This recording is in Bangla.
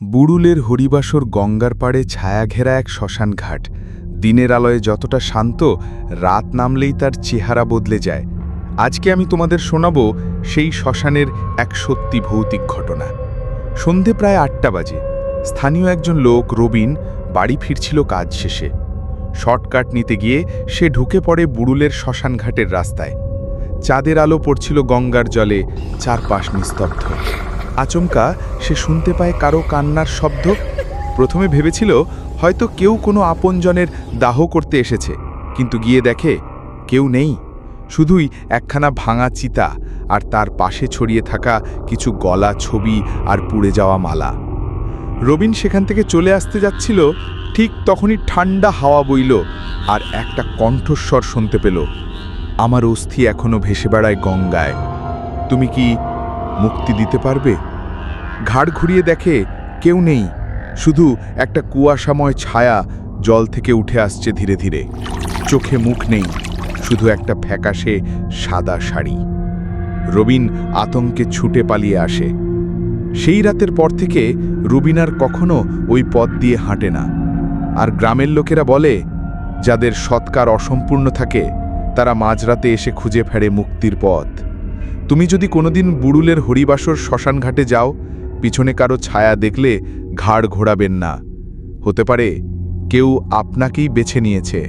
বুড়ুলের হরিবাসর গঙ্গার পাড়ে ছায়াঘেরা এক শ্মশান ঘাট। দিনের আলোয় যতটা শান্ত, রাত নামলেই তার চেহারা বদলে যায়। আজকে আমি তোমাদের শোনাব সেই শ্মশানের এক সত্যি ভৌতিক ঘটনা। সন্ধে প্রায় আটটা বাজে। স্থানীয় একজন লোক, রবিন, বাড়ি ফিরছিল কাজ শেষে। শর্টকাট নিতে গিয়ে সে ঢুকে পড়ে বুড়ুলের শ্মশান ঘাটের রাস্তায়। চাঁদের আলো পড়ছিল গঙ্গার জলে, চারপাশ নিস্তব্ধ। আচমকা সে শুনতে পায় কারও কান্নার শব্দ। প্রথমে ভেবেছিল হয়তো কেউ কোনো আপনজনের দাহ করতে এসেছে, কিন্তু গিয়ে দেখে কেউ নেই। শুধুই একখানা ভাঙা চিতা আর তার পাশে ছড়িয়ে থাকা কিছু গলা, ছবি আর পুড়ে যাওয়া মালা। রবিন সেখান থেকে চলে আসতে যাচ্ছিল, ঠিক তখনই ঠান্ডা হাওয়া বইল আর একটা কণ্ঠস্বর শুনতে পেল। আমার অস্থি এখনও ভেসে বেড়ায় গঙ্গায়। তুমি কি মুক্তি দিতে পারবে? ঘাড় ঘুরিয়ে দেখে কেউ নেই, শুধু একটা কুয়াশাময় ছায়া জল থেকে উঠে আসছে ধীরে ধীরে। চোখে মুখ নেই, শুধু একটা ফ্যাকাশে সাদা শাড়ি। রবিন আতঙ্কে ছুটে পালিয়ে আসে। সেই রাতের পর থেকে রুবিন আর কখনো ওই পথ দিয়ে হাঁটে না। আর গ্রামের লোকেরা বলে, যাদের সৎকার অসম্পূর্ণ থাকে, তারা মাঝরাতে এসে খুঁজে ফেরে মুক্তির পথ। তুমি যদি কোনোদিন বুড়ুলের হরিবাসর শ্মশানঘাটে যাও, পিছনে কারও ছায়া দেখলে ঘাড় ঘোরাবেন না। হতে পারে কেউ আপনাকেই বেছে নিয়েছে।